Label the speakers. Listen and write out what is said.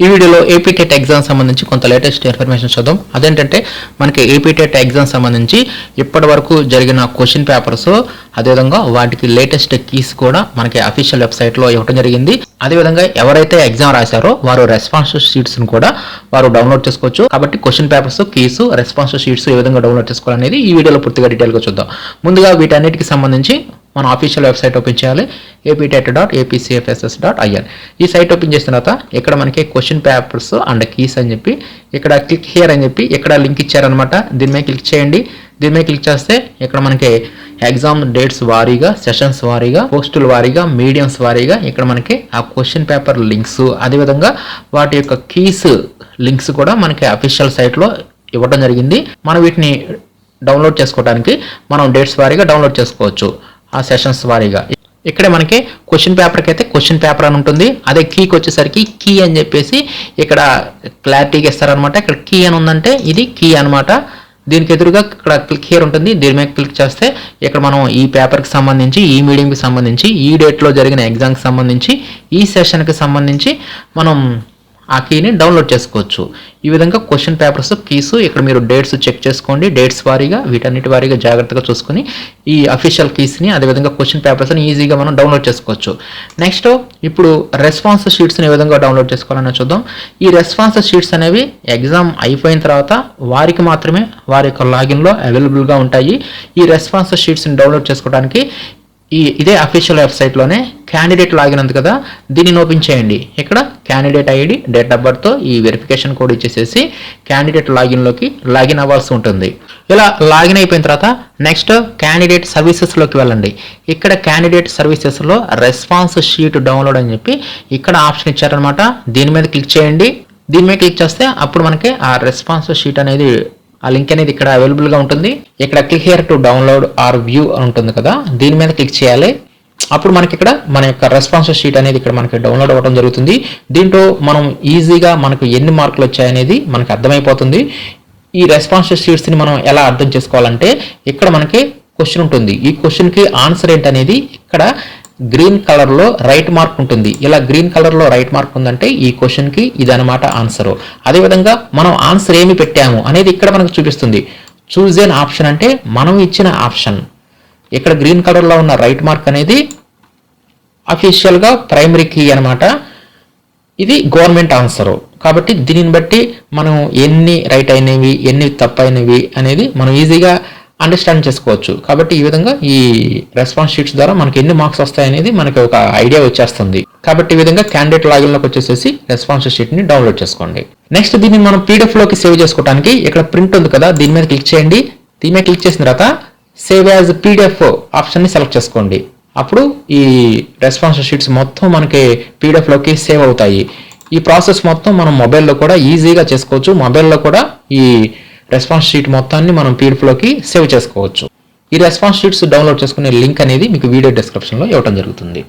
Speaker 1: ఈ వీడియోలో AP TET exam సంబంధించి కొంత లేటెస్ట్ ఇన్ఫర్మేషన్ చూద్దాం. అదేంటంటే మనకి ఏపీ టెట్ ఎగ్జామ్ సంబంధించి ఇప్పటి వరకు జరిగిన క్వశ్చన్ పేపర్స్ అదేవిధంగా వాటికి లేటెస్ట్ కీస్ కూడా మనకి అఫీషియల్ వెబ్సైట్లో ఇవ్వడం జరిగింది. అదేవిధంగా ఎవరైతే ఎగ్జామ్ రాశారో వారు రెస్పాన్స్ షీట్స్ను కూడా వారు డౌన్లోడ్ చేసుకోవచ్చు. కాబట్టి question papers keys response sheets ఏ విధంగా డౌన్లోడ్ చేసుకోవాలనేది ఈ వీడియోలో పూర్తిగా డీటెయిల్గా చూద్దాం. ముందుగా వీటన్నిటికి సంబంధించి మన ఆఫీషియల్ వెబ్సైట్ ఓపెన్ చేయాలి APTET dot APCFSS dot IN ఈ సైట్ ఓపెన్ చేసిన తర్వాత ఇక్కడ మనకి క్వశ్చన్ పేపర్స్ అండ్ కీస్ అని చెప్పి ఇక్కడ క్లిక్ హియర్ అని చెప్పి ఇక్కడ లింక్ ఇచ్చారనమాట దీని మీద క్లిక్ చేయండి. దీని మీద క్లిక్ చేస్తే ఇక్కడ మనకి ఎగ్జామ్ డేట్స్ వారీగా సెషన్స్ వారీగా పోస్టుల వారీగా మీడియంస్ వారీగా ఇక్కడ మనకి ఆ క్వశ్చన్ పేపర్ లింక్స్ అదేవిధంగా వాటి యొక్క కీస్ లింక్స్ కూడా మనకి అఫీషియల్ సైట్లో ఇవ్వడం జరిగింది. మనం వీటిని డౌన్లోడ్ చేసుకోవడానికి మనం డేట్స్ వారీగా డౌన్లోడ్ చేసుకోవచ్చు. ఆ సెషన్స్ వారీగా. ఇక్కడే మనకి క్వశ్చన్ పేపర్కి అయితే క్వశ్చన్ పేపర్ అని ఉంటుంది. అదే కీకి వచ్చేసరికి కీ అని చెప్పేసి ఇక్కడ క్లారిటీగా ఇస్తారనమాట ఇక్కడ కీ అని ఉందంటే ఇది కీ అనమాట దీనికి ఎదురుగా ఇక్కడ క్లిక్ హియర్ ఉంటుంది. దీని మీద క్లిక్ చేస్తే ఇక్కడ మనం ఈ పేపర్కి సంబంధించి ఈ మీడియంకి సంబంధించి ఈ డేట్లో జరిగిన ఎగ్జామ్కి సంబంధించి ఈ సెషన్కి సంబంధించి మనం ఆ కీని డౌన్లోడ్ చేసుకోవచ్చు. ఈ విధంగా క్వశ్చన్ పేపర్స్ కీస్ ఇక్కడ మీరు డేట్స్ చెక్ చేసుకోండి. డేట్స్ వారీగా వీటన్నిటి వారీగా జాగ్రత్తగా చూసుకొని ఈ అఫీషియల్ కీస్ని అదేవిధంగా క్వశ్చన్ పేపర్స్ని ఈజీగా మనం డౌన్లోడ్ చేసుకోవచ్చు. నెక్స్ట్ ఇప్పుడు రెస్పాన్స్ షీట్స్ని ఏ విధంగా డౌన్లోడ్ చేసుకోవాలని చూద్దాం. ఈ రెస్పాన్స్ షీట్స్ అనేవి ఎగ్జామ్ అయిపోయిన తర్వాత వారికి మాత్రమే వారి యొక్క లాగిన్లో అవైలబుల్గా ఉంటాయి. ఈ రెస్పాన్స్ షీట్స్ని డౌన్లోడ్ చేసుకోవడానికి ఈ ఇదే అఫీషియల్ వెబ్సైట్లోనే క్యాండిడేట్ లాగిన్ ఉంది కదా దీనిని ఓపెన్ చేయండి. ఇక్కడ క్యాండిడేట్ ఐడి డేట్ ఆఫ్ బర్త్తో ఈ వెరిఫికేషన్ కోడ్ ఇచ్చేసేసి క్యాండిడేట్ లాగిన్లోకి లాగిన్ అవ్వాల్సి ఉంటుంది. ఇలా లాగిన్ అయిపోయిన తర్వాత నెక్స్ట్ క్యాండిడేట్ సర్వీసెస్లోకి వెళ్ళండి. ఇక్కడ క్యాండిడేట్ సర్వీసెస్లో రెస్పాన్స్ షీట్ డౌన్లోడ్ అని చెప్పి ఇక్కడ ఆప్షన్ ఇచ్చారనమాట దీని మీద క్లిక్ చేయండి. దీని మీద క్లిక్ చేస్తే అప్పుడు మనకి ఆ రెస్పాన్స్ షీట్ అనేది ఆ లింక్ అనేది ఇక్కడ అవైలబుల్గా ఉంటుంది. ఇక్కడ click here to download or view ఉంటుంది కదా. దీని మీద క్లిక్ చేయాలి. అప్పుడు మనకి ఇక్కడ మన యొక్క రెస్పాన్స్ షీట్ అనేది ఇక్కడ మనకి డౌన్లోడ్ అవ్వడం జరుగుతుంది. దీంట్లో మనం ఈజీగా మనకు ఎన్ని మార్కులు వచ్చాయనేది మనకి అర్థమైపోతుంది. ఈ రెస్పాన్స్ షీట్స్ని మనం ఎలా అర్థం చేసుకోవాలంటే ఇక్కడ మనకి క్వశ్చన్ ఉంటుంది. ఈ క్వశ్చన్కి ఆన్సర్ ఏంటనేది ఇక్కడ గ్రీన్ కలర్లో రైట్ మార్క్ ఉంటుంది. ఇలా గ్రీన్ కలర్లో రైట్ మార్క్ ఉందంటే ఈ క్వశ్చన్కి ఇదనమాట ఆన్సర్ అదేవిధంగా మనం ఆన్సర్ ఏమి పెట్టాము అనేది ఇక్కడ మనకు చూపిస్తుంది. చూజ్ ఎన్ ఆప్షన్ అంటే మనం ఇచ్చిన ఆప్షన్ ఇక్కడ గ్రీన్ కలర్లో ఉన్న రైట్ మార్క్ అనేది అఫీషియల్గా ప్రైమరీ కీ అనమాట ఇది గవర్నమెంట్ ఆన్సర్ కాబట్టి దీనిని బట్టి మనం ఎన్ని రైట్ అయినవి ఎన్ని తప్పు అయినవి అనేది మనం ఈజీగా అండర్స్టాండ్ చేసుకోవచ్చు. కాబట్టి ఈ విధంగా ఈ రెస్పాన్స్ షీట్స్ ద్వారా మనకి ఎన్ని మార్క్స్ వస్తాయనేది మనకి ఒక ఐడియా వచ్చేస్తుంది. కాబట్టి ఈ విధంగా క్యాండిడేట్ లాగిన్లోకి వచ్చేసేసి రెస్పాన్స్ షీట్ని డౌన్లోడ్ చేసుకోండి. నెక్స్ట్ దీన్ని మనం పీడిఎఫ్లోకి సేవ్ చేసుకోవడానికి ఇక్కడ ప్రింట్ ఉంది కదా దీని మీద క్లిక్ చేయండి. దీని మీద క్లిక్ చేసిన తర్వాత సేవ్ యాజ్ పీడిఎఫ్ ఆప్షన్ని సెలెక్ట్ చేసుకోండి. అప్పుడు ఈ రెస్పాన్స్ షీట్స్ మొత్తం మనకి PDF లోకి సేవ్ అవుతాయి. ఈ ప్రాసెస్ మొత్తం మనం మొబైల్లో కూడా ఈజీగా చేసుకోవచ్చు. మొబైల్లో కూడా ఈ రెస్పాన్స్ షీట్ మొత్తాన్ని మనం పీడిఎఫ్లోకి లోకి సేవ్ చేసుకోవచ్చు. ఈ రెస్పాన్స్ షీట్స్ డౌన్లోడ్ చేసుకునే లింక్ అనేది మీకు వీడియో డిస్క్రిప్షన్లో ఇవ్వడం జరుగుతుంది.